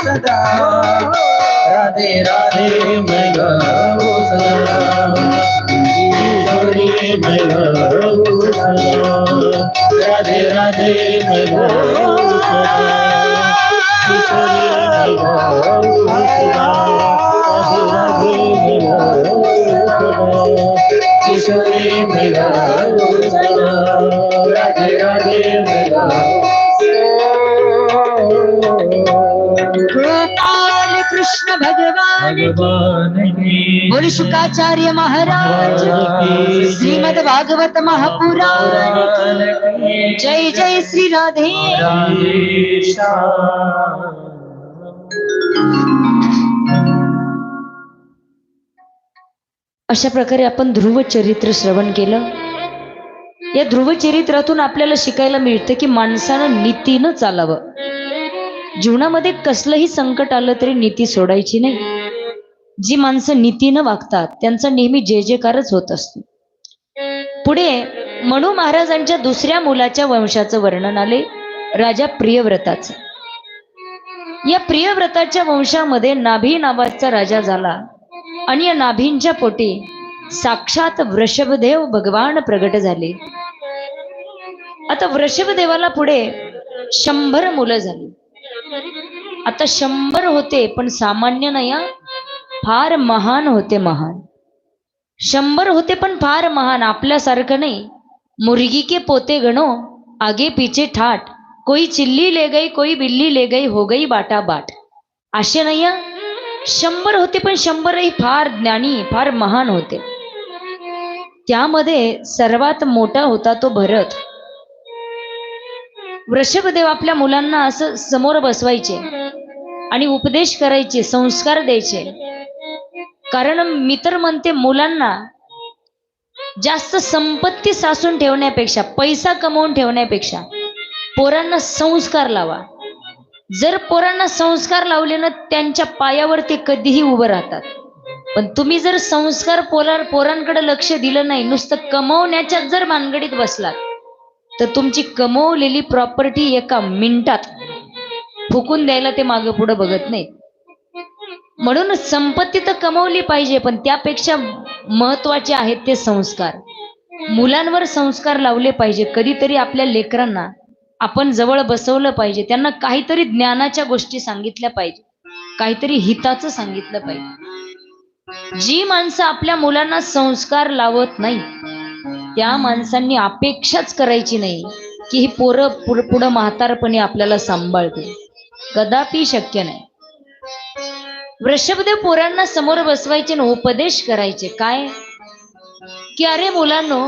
सदा राधे राधे मैं गाऊ सदा किशोरी मैं गाऊ सदा राधे राधे मैं गाऊ सदा किशोरी मैं गाऊ सदा राधे राधे मैं गाऊ सदा किशोरी मैं गाऊ सदा राधे राधे मैं गाऊ कृष्ण भगवान बोल शुकाचार्य महाराज श्रीमद भागवत महापुराण जय जय श्री राधे। अशा प्रकारे आपण ध्रुव चरित्र श्रवण केलं. या ध्रुव चरित्रातून आपल्याला शिकायला मिळतं की माणसानं नीतीनं चालावं. जीवनामध्ये कसलंही संकट आलं तरी नीती सोडायची नाही. जी माणसं नीतीनं वागतात त्यांचा नेहमी जय जयकारच होत असतो. पुढे मनू महाराजांच्या दुसऱ्या मुलाच्या वंशाचं वर्णन आले राजा प्रियव्रताचं. या प्रियव्रताच्या वंशामध्ये नाभी नावाचा राजा झाला आणि या नाभींच्या पोटी साक्षात वृषभदेव भगवान प्रगट झाले. आता वृषभदेवाला पुढे शंभर मुलं झाली. आता शंभर होते पण सामान्य नाही फार महान होते महान. शंभर होते पण फार महान आपल्यासारखं नाही. मुर्गी के पोते गणो आगे पीछे ठाट. कोई चिल्ली ले गई कोई बिल्ली ले गई हो गई बाटा बाट. असे नाही शंभर होते पण शंभरही फार ज्ञानी फार महान होते. त्यामध्ये सर्वात मोठा होता तो भरत. वृषभदेव आपल्या मुलांना असं समोर बसवायचे आणि उपदेश करायचे संस्कार द्यायचे. कारण मी तर म्हणते मुलांना जास्त संपत्ती साचून ठेवण्यापेक्षा पैसा कमवून ठेवण्यापेक्षा पोरांना संस्कार लावा. जर पोरांना संस्कार लावले ना त्यांच्या पायावर ते कधीही उभं राहतात. पण तुम्ही जर संस्कार पोरा पोरांकडे लक्ष दिलं नाही नुसतं कमवण्याच्याच जर भानगडीत बसलात तर तुमची कमवलेली प्रॉपर्टी एका मिनिटात फुकून द्यायला ते मागं पुढं बघत नाहीत. म्हणून संपत्ती तर कमवली पाहिजे पण त्यापेक्षा महत्त्वाचे आहेत ते संस्कार. मुलांवर संस्कार लावले पाहिजे. कधीतरी आपल्या लेकरांना आपण जवळ बसवलं पाहिजे. त्यांना काहीतरी ज्ञानाच्या गोष्टी सांगितल्या पाहिजे. काहीतरी हिताचं सांगितलं पाहिजे. जी माणसं आपल्या मुलांना संस्कार लावत नाही त्या माणसांनी अपेक्षाच करायची नाही की ही पोरं पुढ पुढं म्हातारपणे आपल्याला सांभाळते कदापि शक्य नाही. वृषभदेव पोरांना समोर बसवायचे आणि उपदेश करायचे. काय? की अरे मुलांनो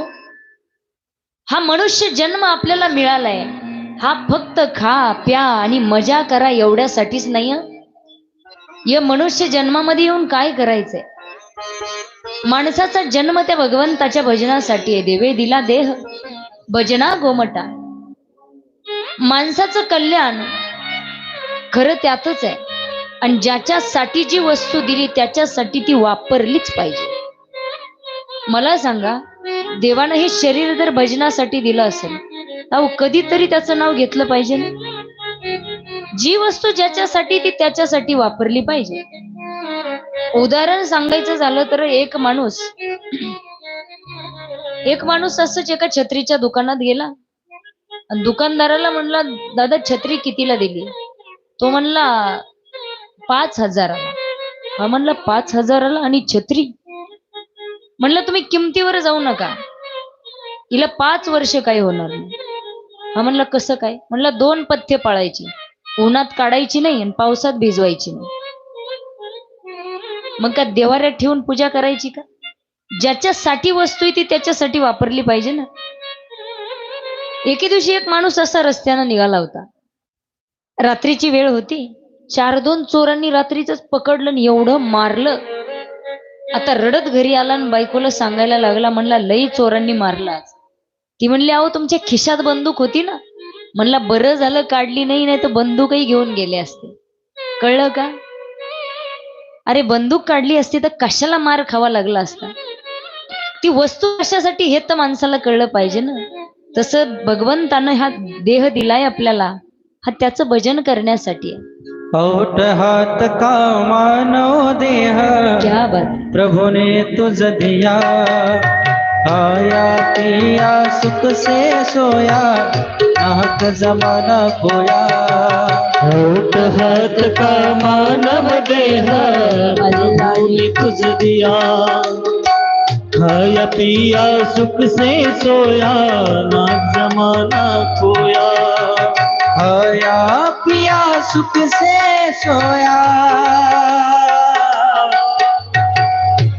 हा मनुष्य जन्म आपल्याला मिळालाय. हा फक्त खा प्या आणि मजा करा एवढ्यासाठीच नाही या मनुष्य जन्मामध्ये येऊन काय करायचंय? माणसाचा जन्म त्या भगवंताच्या भजनासाठी आहे. देवे दिला देह भजना गोमटा. माणसाचं कल्याण खरं त्यातच आहे. आणि ज्याच्यासाठी जी वस्तू दिली त्याच्यासाठी ती वापरलीच पाहिजे. मला सांगा देवानं हे शरीर जर भजनासाठी दिलं असेल अहो कधीतरी त्याचं नाव घेतलं पाहिजे ना? जी वस्तू ज्याच्यासाठी ती त्याच्यासाठी वापरली पाहिजे. उदाहरण सांगायचं झालं तर एक माणूस एक माणूस असंच एका छत्रीच्या दुकानात गेला. दुकानदाराला म्हणला दादा छत्री कितीला दिली? तो म्हणला पाच हजाराला. हा म्हणला पाच हजाराला आणि छत्री? म्हणलं तुम्ही किमतीवर जाऊ नका. हिला पाच वर्ष काही होणार नाही. हा म्हणला कसं काय? म्हणलं दोन पथ्य पाळायची. उन्हात काढायची नाही आणि पावसात भिजवायची नाही. मग का देवाऱ्यात ठेवून पूजा करायची का? ज्याच्यासाठी वस्तू आहे ती त्याच्यासाठी वापरली पाहिजे ना. एके दिवशी एक माणूस असा रस्त्यानं निघाला होता. रात्रीची वेळ होती. चार दोन चोरांनी रात्रीच पकडलं आणि एवढं मारलं. आता रडत घरी आला आणि बायकोला सांगायला लागला म्हणला लई चोरांनी मारला ती म्हणली अहो तुमच्या खिशात बंदूक होती ना. म्हणला बरं झालं काढली नाही नाही तर बंदूकही घेऊन गेले असते. कळलं का? अरे बंदूक काढली असती तर कशाला मार खावा लागला असता? ती वस्तू कशासाठी हे तर माणसाला कळलं पाहिजे ना. तसं भगवंतानं हा देह दिलाय आपल्याला हा त्याचं भजन करण्यासाठी. ओट हात का मानव देह? क्या बात. प्रभु ने तुझ दिया. आया पिया सुख से सोया. नाहक जमाना खोया. होठ हाथ का मानव देह। प्रभु ने तुझ दिया। खाया पिया, सुख से सोया ना जमाना खोया। आया पिया, सुख से सोया।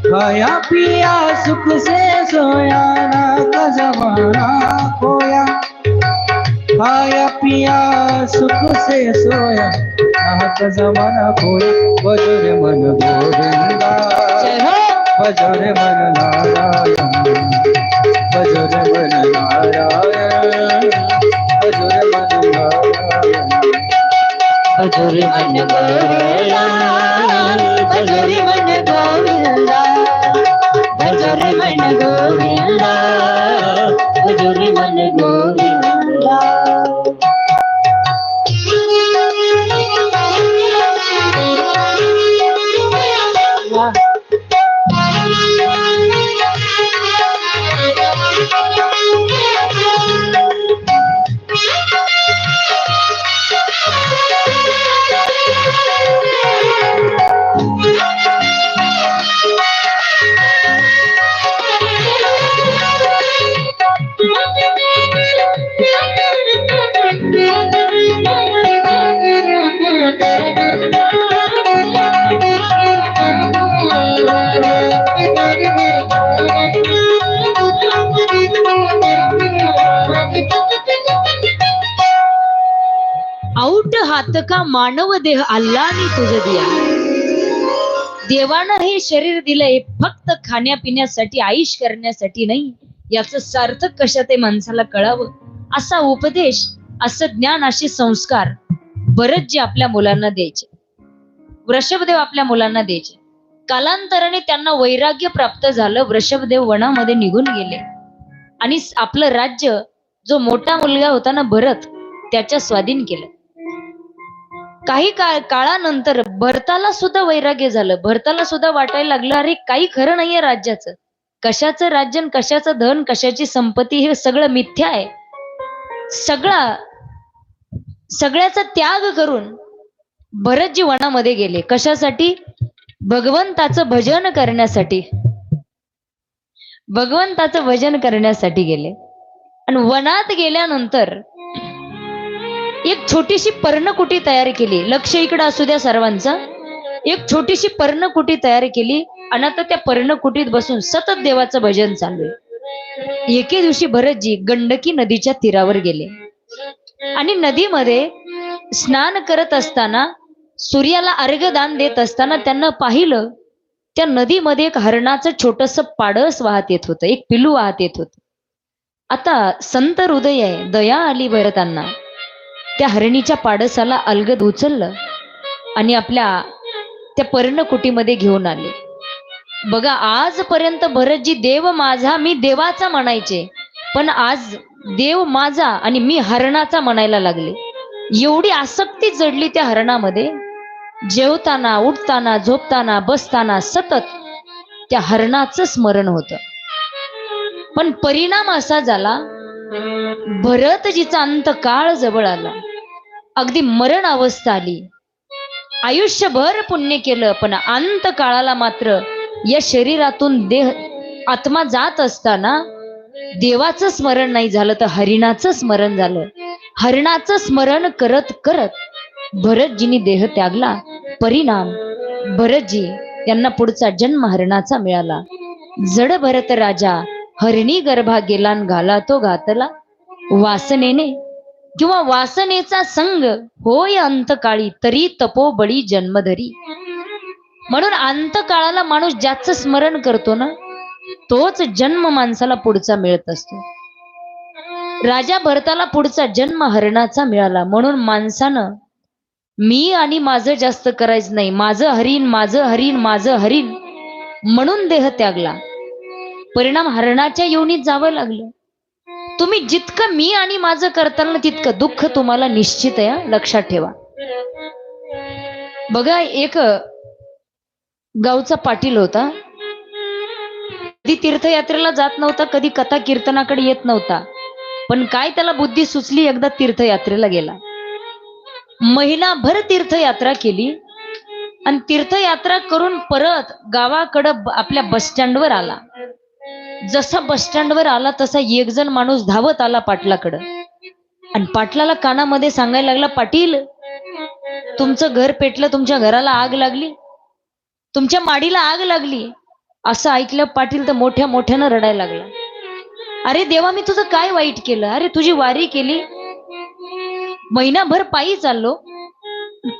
खाया पिया, सुख से सोया ना का जमाना खोया। खाया पिया सुख से सोया। का जमाना खोया बजर मन गोविंदा। हो। बजर मन नारायण। बजर मन नारायण। बजर मन नारायण। भजरे मन गोविंदा भजरे मन गोविंदा हात का मानव देह अल्लाने तुझ दिया. देवानं हे शरीर दिलंय फक्त खाण्यापिण्यासाठी आईश करण्यासाठी नाही याचं सार्थक कशा ते माणसाला कळावं? असा उपदेश असं ज्ञान असे संस्कार बरेच जे आपल्या मुलांना द्यायचे. वृषभदेव आपल्या मुलांना द्यायचे. कालांतराने त्यांना वैराग्य प्राप्त झालं वृषभदेव वनामध्ये निघून गेले. आणि आपलं राज्य जो मोठा मुलगा होता ना भरत त्याच्या स्वाधीन केलं. काही काळ काळानंतर भरताला सुद्धा वैराग्य झालं. भरताला सुद्धा वाटायला लागलं अरे काही खरं नाहीये राज्याचं. कशाचं राज्य आणि कशाचं धन कशाची संपत्ती हे सगळं मिथ्या आहे. सगळा सगळ्याचा त्याग करून भरतजी वनामध्ये गेले. कशासाठी? भगवंताचं भजन करण्यासाठी. भगवंताचं भजन करण्यासाठी गेले. आणि वनात गेल्यानंतर एक छोटीशी पर्णकुटी तयार केली. लक्ष इकडं असू द्या सर्वांचं. एक छोटीशी पर्णकुटी तयार केली आणि आता त्या पर्णकुटीत बसून सतत देवाचं भजन चालू आहे. एके दिवशी भरतजी गंडकी नदीच्या तीरावर गेले. आणि नदीमध्ये स्नान करत असताना सूर्याला अर्घदान देत असताना त्यांना पाहिलं त्या नदीमध्ये एक हरणाचं छोटस पाडस वाहत येत होतं एक पिलू वाहत येत होत. आता संत हृदय आहे दया आली भरतांना. त्या हरणीच्या पाडसाला अलगद उचललं आणि आपल्या त्या पर्णकुटीमध्ये घेऊन आले. बघा आजपर्यंत भरतजी देव माझा मी देवाचा म्हणायचे पण आज देव माझा आणि मी हरणाचा म्हणायला लागले. एवढी आसक्ती जडली त्या हरणामध्ये. जेवताना उठताना झोपताना बसताना सतत त्या हरणाचं स्मरण होतं. पण परिणाम असा झाला भरतजीचा अंत काळ जवळ आला. अगदी मरण अवस्था आली. आयुष्यभर पुण्य केलं पण अंत काळाला मात्र या शरीरातून देह आत्मा जात असताना देवाचं स्मरण नाही झालं तर हरिणाचं स्मरण झालं. हरिणाचं स्मरण करत करत भरतजीनी देह त्यागला. परिणाम भरतजी यांना पुढचा जन्म हरणाचा मिळाला. जड भरत राजा हरिणी गर्भा गेला घाला तो घातला. वासनेने किंवा वासनेचा संग होय अंतकाळी तरी तपोबळी जन्मधरी. म्हणून अंतकाळाला माणूस ज्याचं स्मरण करतो ना तोच जन्म माणसाला पुढचा मिळत असतो. राजा भरताला पुढचा जन्म हरणाचा मिळाला. म्हणून माणसानं मी आणि माझं जास्त करायचं नाही. माझं हरीन माझं हरीन माझं हरीन म्हणून देह त्यागला. परिणाम हरणाच्या योनीत जावं लागलं. तुम्ही जितकं मी आणि माझं करताना तितकं दुःख तुम्हाला निश्चित आहे लक्षात ठेवा. बघा एक गावचा पाटील होता. कधी तीर्थयात्रेला जात नव्हता कधी कथा कीर्तनाकडे येत नव्हता. पण काय त्याला बुद्धी सुचली एकदा तीर्थयात्रेला गेला. महिनाभर तीर्थयात्रा केली आणि तीर्थयात्रा करून परत गावाकडं आपल्या बस स्टँडवर आला. जसा बस स्टँडवर आला तसा एक जण माणूस धावत आला पाटलाकडं. आणि पाटलाला कानामध्ये सांगायला लागला पाटील तुमचं घर पेटलं तुमच्या घराला आग लागली. तुमच्या माडीला आग लागली. असं ऐकलं पाटील तर मोठ्या मोठ्यानं रडायला लागला. अरे देवा मी तुझं काय वाईट केलं? अरे तुझी वारी केली. महिनाभर पायी चाललो.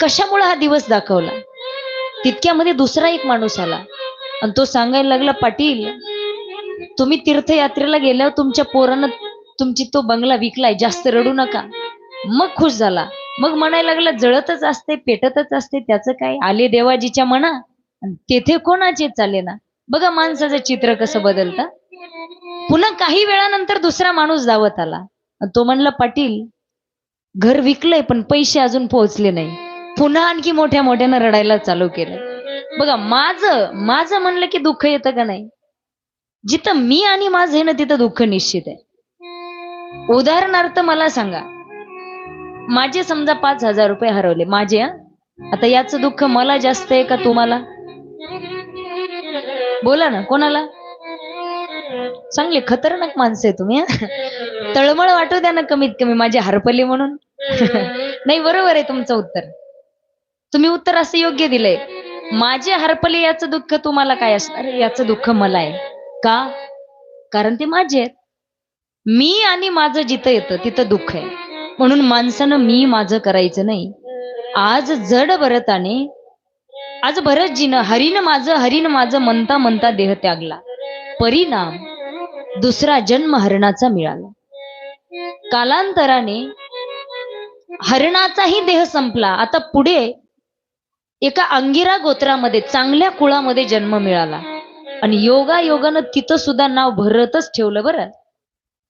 कशामुळे हा दिवस दाखवला? तितक्यामध्ये दुसरा एक माणूस आला आणि तो सांगायला लागला पाटील तुम्ही तीर्थयात्रेला गेल्यावर तुमच्या पोरानं तुमची तो बंगला विकलाय जास्त रडू नका. मग खुश झाला. मग म्हणायला लागला जळतच असते पेटतच असते त्याचं काय? आले देवाजीच्या म्हणा तेथे कोणाचे चाले ना बघा माणसाचं चित्र कसं बदलतं. पुन्हा काही वेळानंतर दुसरा माणूस धावत आला. आणि तो म्हणला पाटील घर विकलंय पण पैसे अजून पोहोचले नाही. पुन्हा आणखी मोठ्या मोठ्यानं रडायला चालू केलं. बघा माझं माझं म्हणलं की दुःख येतं का नाही? जिथं मी आणि माझं ना तिथं दुःख निश्चित आहे. उदाहरणार्थ मला सांगा. माझे समजा पाच हजार रुपये हरवले. माझे आता याचं दुःख मला जास्त आहे का तुम्हाला? बोला ना कोणाला? चांगले खतरनाक माणसं आहे तुम्ही तळमळ वाटू द्या ना कमीत कमी माझे हरपले म्हणून. नाही बरोबर आहे तुमचं उत्तर. तुम्ही उत्तर असं योग्य दिलंय. माझे हरपले याचं दुःख तुम्हाला काय असणार? याचं दुःख मला आहे. का? कारण ते माझे आहेत. मी आणि माझं जिथं येतं तिथं दुःख आहे. म्हणून माणसानं मी माझं करायचं नाही. आज जड भरताने आज भरतजीनं हरिन माझं हरिन माझं म्हणता म्हणता देह त्यागला. परिणाम दुसरा जन्म हरणाचा मिळाला. कालांतराने हरणाचाही देह संपला. आता पुढे एका अंगिरा गोत्रामध्ये चांगल्या कुळामध्ये जन्म मिळाला. आणि योगा योगानं तिथं सुद्धा नाव भरतच ठेवलं बरं.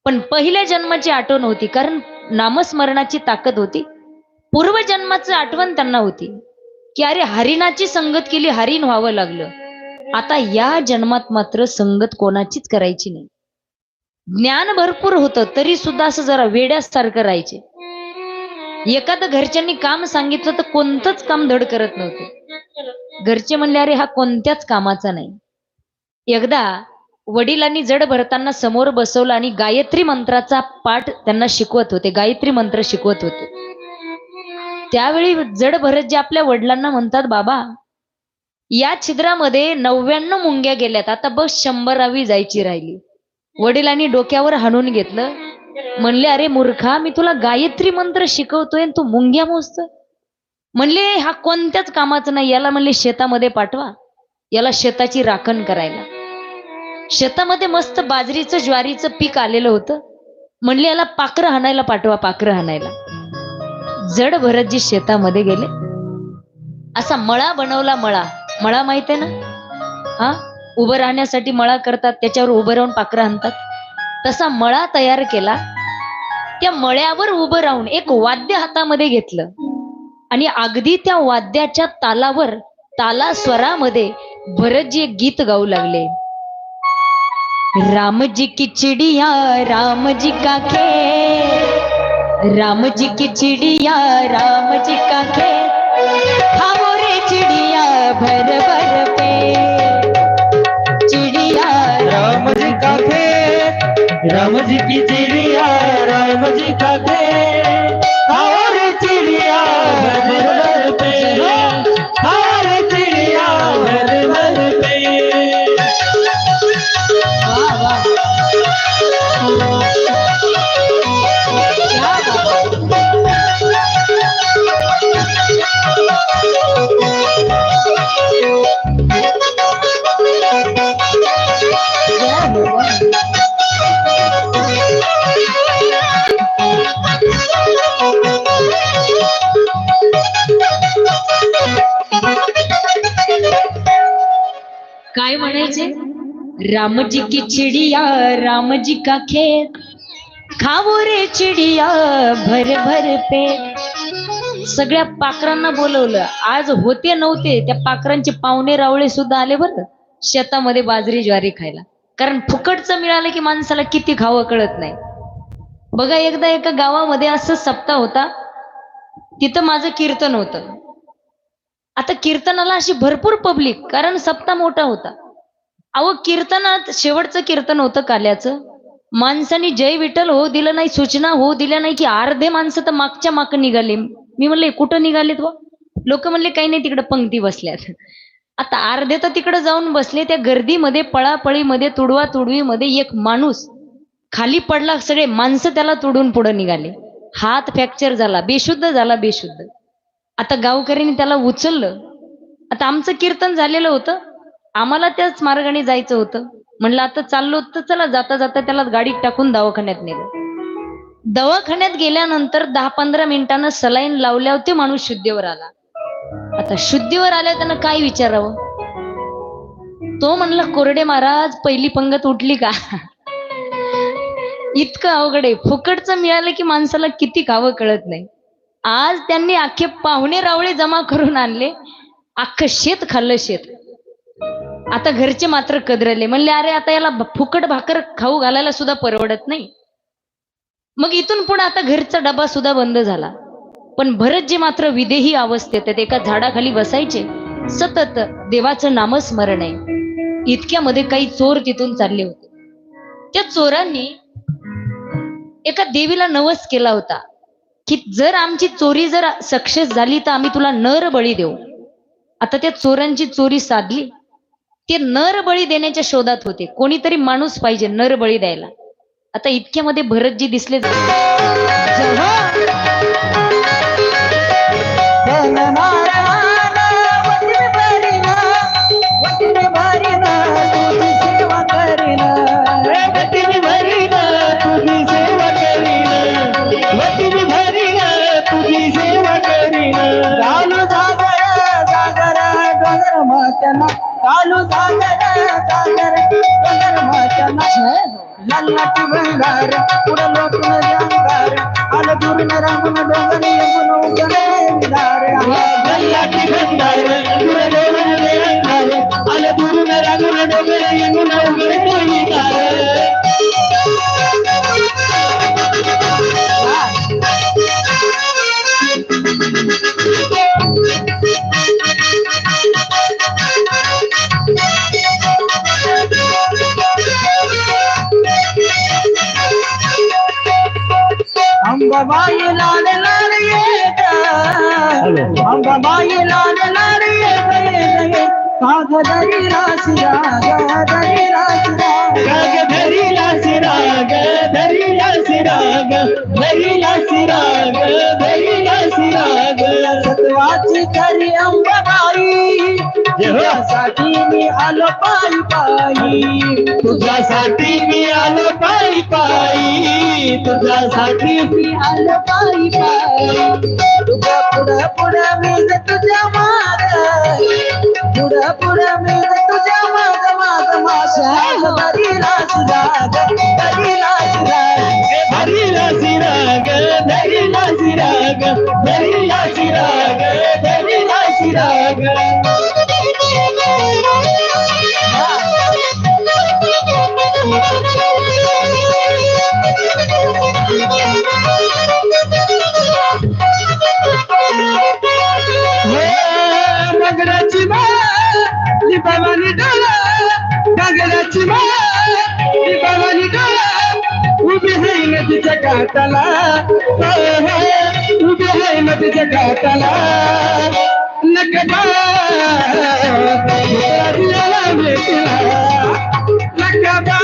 पण पहिल्या जन्माची आठवण होती कारण नामस्मरणाची ताकद होती. पूर्वजन्माचं आठवण त्यांना होती की अरे हरिणाची संगत केली हरिण व्हावं लागलं. आता या जन्मात मात्र संगत कोणाचीच करायची नाही. ज्ञान भरपूर होतं तरी सुद्धा असं जरा वेड्यासारखं राहायचे. एखादं घरच्यांनी काम सांगितलं तर कोणतंच काम धड करत नव्हते. घरचे म्हणले अरे हा कोणत्याच कामाचा नाही. एकदा वडिलांनी जड भरताना समोर बसवलं आणि गायत्री मंत्राचा पाठ त्यांना शिकवत होते गायत्री मंत्र शिकवत होते. त्यावेळी जड भरत जे आपल्या वडिलांना म्हणतात बाबा या छिद्रामध्ये नव्याण्णव मुंग्या गेल्यात आता बस शंभरावी जायची राहिली. वडिलांनी डोक्यावर हाणून घेतलं. म्हणले अरे मूर्खा मी तुला गायत्री मंत्र शिकवतोय आणि तू मुंग्या मोजतोय. म्हणले हा कोणत्याच कामाचा नाही याला म्हणले शेतामध्ये पाठवा. याला शेताची राखण करायला. शेतामध्ये मस्त बाजरीचं ज्वारीचं पीक आलेलं होतं. म्हणले याला पाखरं हाणायला पाठवा पाखरं हाणायला जड भरतजी शेतामध्ये गेले. असा मळा बनवला मळा. मळा माहीत आहे ना? हा? उभं राहण्यासाठी मळा करतात त्याच्यावर उभं राहून पाखरं आणतात. तसा मळा तयार केला. त्या मळ्यावर उभं राहून एक वाद्य हातामध्ये घेतलं. आणि अगदी त्या वाद्याच्या तालावर ताला स्वरामध्ये भरतजी एक गीत गाऊ लागले. राम जी की चिड़िया, राम जी का खेत। राम जी की चिड़िया, राम जी का खेत। खाओ चिड़िया, भर भर पे। चिड़िया, राम जी का खेत, राम जी की चिड़िया, राम जी का खेत। राम जी की चिड़िया राम जी का खेत। खावो रे चिडिया भर भर पे। सगळ्या पाखरांना बोलवलं. आज होते नव्हते त्या पाखरांचे पाहुणे रावळे सुद्धा आले बरं. शेतामध्ये बाजरी ज्वारी खायला. कारण फुकटचं मिळालं की माणसाला किती खावं कळत नाही. बघा एकदा एका गावामध्ये असं सप्ताह होता. तिथं माझं कीर्तन होतं. आता कीर्तनाला अशी भरपूर पब्लिक कारण सप्ताह मोठा होता. अहो कीर्तनात शेवटचं कीर्तन होतं काल्याचं माणसाने जय विठ्ठल हो दिलं नाही सूचना हो दिल्या नाही की अर्धे माणसं तर मागच्या माग निघाले. मी म्हणले कुठं निघालेत व? लोक म्हणले काही नाही तिकडे पंक्ती बसल्यात. आता अर्धे तर तिकडे जाऊन बसले त्या गर्दीमध्ये पळापळीमध्ये तुडवा तुडवीमध्ये एक माणूस खाली पडला सगळे माणसं त्याला तुडून पुढे निघाले. हात फ्रॅक्चर झाला बेशुद्ध झाला बेशुद्ध. आता गावकऱ्यांनी त्याला उचललं. आता आमचं कीर्तन झालेलं होतं. आम्हाला त्याच मार्गाने जायचं होतं. म्हणलं आता चाललो तर चला जाता जाता त्याला गाडीत टाकून दवाखान्यात नेलं. दवाखान्यात गेल्यानंतर दहा पंधरा मिनिटानं सलाईन लावल्यावर ते माणूस शुद्धीवर आला. आता शुद्धीवर आल्या त्यानं काय विचारावं? तो म्हणला कोरडे महाराज पहिली पंगत उठली का? इतकं अवघड आहे. फुकटचं मिळालं की माणसाला किती खावं कळत नाही. आज त्यांनी अख्खे पाहुणे रावळे जमा करून आणले. अख्खं शेत खाल्लं शेत. आता घरचे मात्र कदरले. म्हणले अरे आता याला फुकट भाकर खाऊ घालायला सुद्धा परवडत नाही. मग इथून पुढे आता घरचा डबा सुद्धा बंद झाला. पण भरतजी मात्र विदेही अवस्थेत आहेत. एका झाडाखाली बसायचे सतत देवाचं नामस्मरण आहे. इतक्यामध्ये काही चोर तिथून चालले होते. त्या चोरांनी एका देवीला नवस केला होता की जर आमची चोरी जर सक्सेस झाली तर आम्ही तुला नर बळी देऊ. आता त्या चोरांची चोरी साधली ते नर बळी देण्याच्या शोधात होते. कोणीतरी माणूस पाहिजे नर बळी द्यायला. आता इतक्यामध्ये भरतजी दिसले. कालू सागर सागर डोंगर मात्याना लल्लाटी भंगार पुढं लोटून जंगार आलं दुरून रांगून डोंगर येऊन उगणे विदार गल्लाटी भंडार गुरडोबर वेळंगार வாயிலான அந்த வாயிலான காகதரி ராசிரா காகதரி ராசிரா காகதரி ராசிரா காகதரி ராசிரா காகதரி ராசிரா காகதரி ராசிரா சத்வாச்சி கரி அம்பா तुझ्यासाठी मी आलो पायी पायी. तुझ्यासाठी मी आलो पायी पायी. तुझ्यासाठी मी आलो पायी पायी. तुझ्या पुढं पुढं मी तुझ्या माग. पुढं पुढं मी तुझ्या माग. माग माझ्या दरी रास राग दरी रास राग. धरीला सिराग धरीला सिराग धरीला सिराग धरीला सिराग मगराची दीपावली डोळा गगनाची दीपावली डोळा. उभी आहे नदीच्या काठाला हो, हो, उभी आहे नदीच्या काठाला नकबा राजाला भेटला नकबा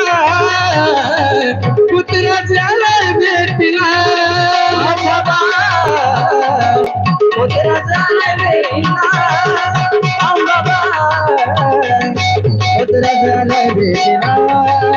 पुत्राच्याला भेटला Krishna, you now.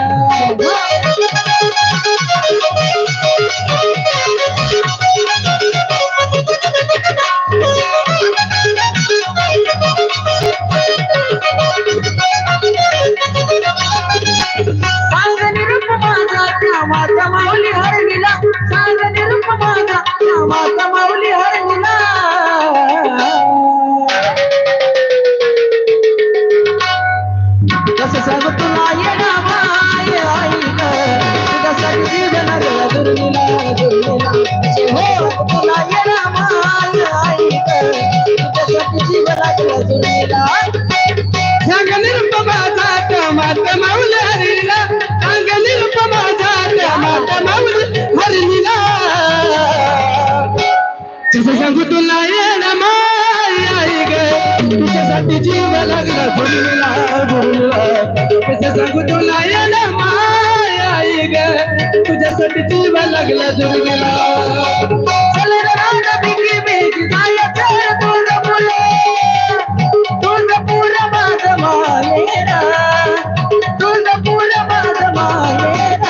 माझं माहेर.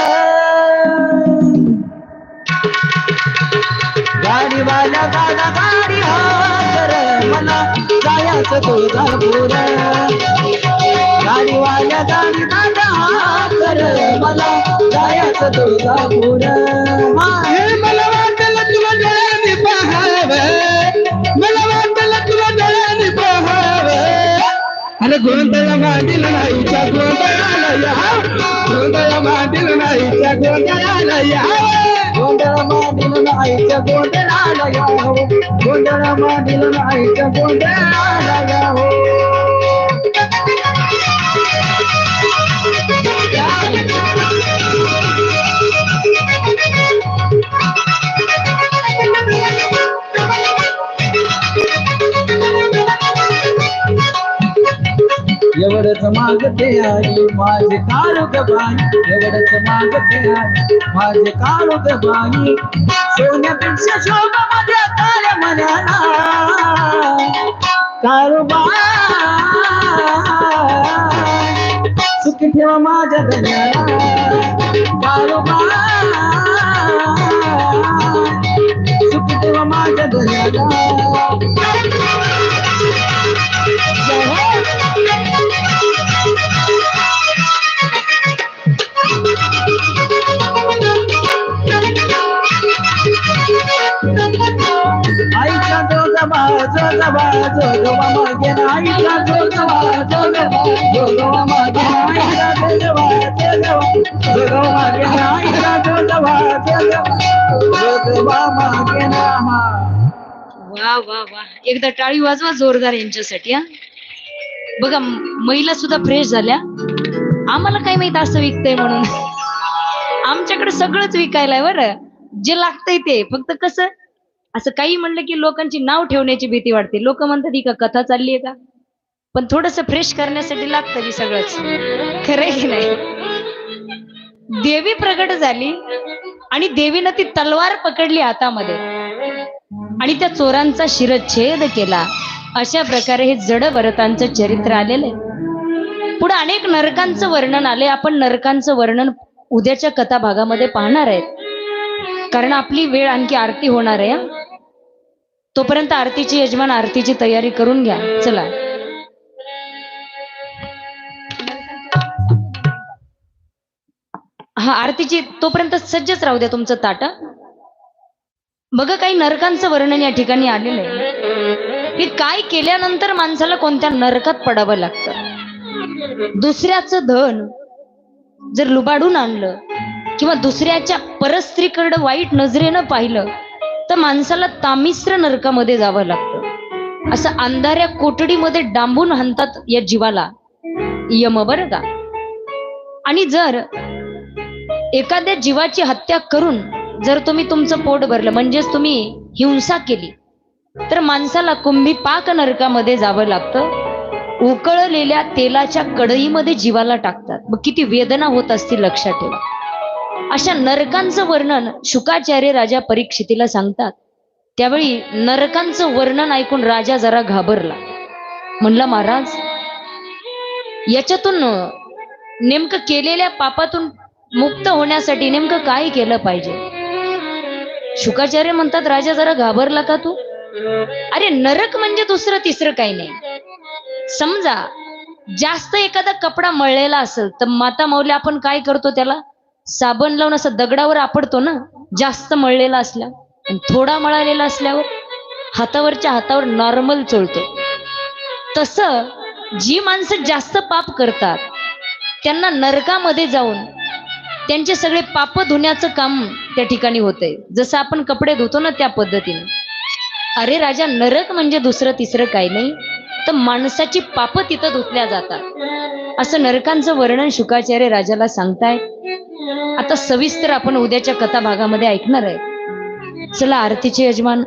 गाडीवाल्या दादा गाडी हाकर मला जायाचं तुझा पुरा गाडीवाल्या गाडी हाकर मला जायचं तुळजापूर हा हे मला वाटलं तुला डोळ्याने पाहावं. मला वाटलं तुला डोळ्याने पाहावं. अरे गोंधळ मांडील नाहीच्या गोंधळाला या. गोंधळ मांडील नाहीच्या गोंधळाला या. गोंधळ मांडील नाहीच्या गोंधळाला यावं गोंधळ मांडील गोंधळाला एवढंच मागते आई माझे काळोख बाई एवढंच मागते आई माझे काळोख बाई. सोन्यापेक्षा शोभा माझ्या काळ्या मनाला. काळोबाई सुखी ठेवा माझ्या धन्याला. काळोबाई सुखी ठेवा माझ्या धन्याला. जोगवा जोगवा मागे जोगवा जोगवा जोगवा मागे जोगवा जोगवा जोगवा मागे जोगवा जोगवा जोगवा मागे वा वा वा. एकदा टाळी वाजवा जोरदार यांच्यासाठी हा. बघा महिला सुद्धा फ्रेश झाल्या. आम्हाला काय माहीत असं विकतंय म्हणून. आमच्याकडे सगळंच विकायला आहे बरं. जे लागतंय ते. फक्त कसं असं काही म्हणलं की लोकांची नाव ठेवण्याची भीती वाटते. लोक म्हणतात ही का कथा चालली आहे का? पण थोडस फ्रेश करण्यासाठी लागतं की सगळंच. खरंय की नाही? देवी प्रगट झाली आणि देवीनं ती तलवार पकडली हातामध्ये आणि त्या चोरांचा शिरच्छेद केला. अशा प्रकारे हे जड भरतांचं चरित्र आलेलं आहे. पुढे अनेक नरकांचं वर्णन आले आपण नरकांचं वर्णन उद्याच्या कथा भागामध्ये पाहणार आहेत. कारण आपली वेळ आणखी आरती होणार आहे तोपर्यंत आरतीची यजमान आरतीची तयारी करून घ्या. चला. हा आरतीची तोपर्यंत सज्जच राहू द्या तुमचं ताट बघा काही नरकांचं वर्णन या ठिकाणी आलेलं आहे. की काय केल्यानंतर माणसाला कोणत्या नरकात पडावं लागतं? दुसऱ्याचं धन जर लुबाडून आणलं किंवा दुसऱ्याच्या परस्त्रीकडं वाईट नजरेनं पाहिलं तर माणसाला तामिश्र नरकामध्ये जावं लागतं. असं अंधाऱ्या कोठडीमध्ये डांबून हाणतात या जीवाला. यम बरं का आणि जर एखाद्या जीवाची हत्या करून जर तुम्ही तुमचं पोट भरलं म्हणजेच तुम्ही हिंसा केली तर माणसाला कुंभी पाक नरकामध्ये जावं लागतं. उकळलेल्या तेलाच्या कढईमध्ये जीवाला टाकतात. मग किती वेदना होत असतील लक्षात ठेवा. अशा नरकांचं वर्णन शुकाचार्य राजा परीक्षितीला सांगतात. त्यावेळी नरकांचं वर्णन ऐकून राजा जरा घाबरला. म्हणला महाराज याच्यातून नेमकं केलेल्या पापातून मुक्त होण्यासाठी नेमकं काय केलं पाहिजे? शुकाचार्य म्हणतात राजा जरा घाबरला का तू? अरे नरक म्हणजे दुसरं तिसरं काही नाही. समजा जास्त एखादा कपडा मळलेला असेल तर माता माऊली आपण काय करतो त्याला? साबण लावून असं दगडावर आपडतो ना जास्त मळलेला असल्या आणि थोडा मळालेला असल्यावर हातावरच्या हातावर नॉर्मल चोळतो. तस जी माणसं जास्त पाप करतात त्यांना नरकामध्ये जाऊन त्यांचे सगळे पाप धुण्याचं काम त्या ठिकाणी होतंय. जसं आपण कपडे धुतो ना त्या पद्धतीने. अरे राजा नरक म्हणजे दुसरं तिसरं काही नाही. तर माणसाची पाप तिथं धुतल्या जातात. असं नरकांचं वर्णन शुकाचार्य राजाला सांगतायत आता सविस्तर आपण उद्याच्या कथा भागामध्ये ऐकणार आहे. चला आरतीचे यजमान.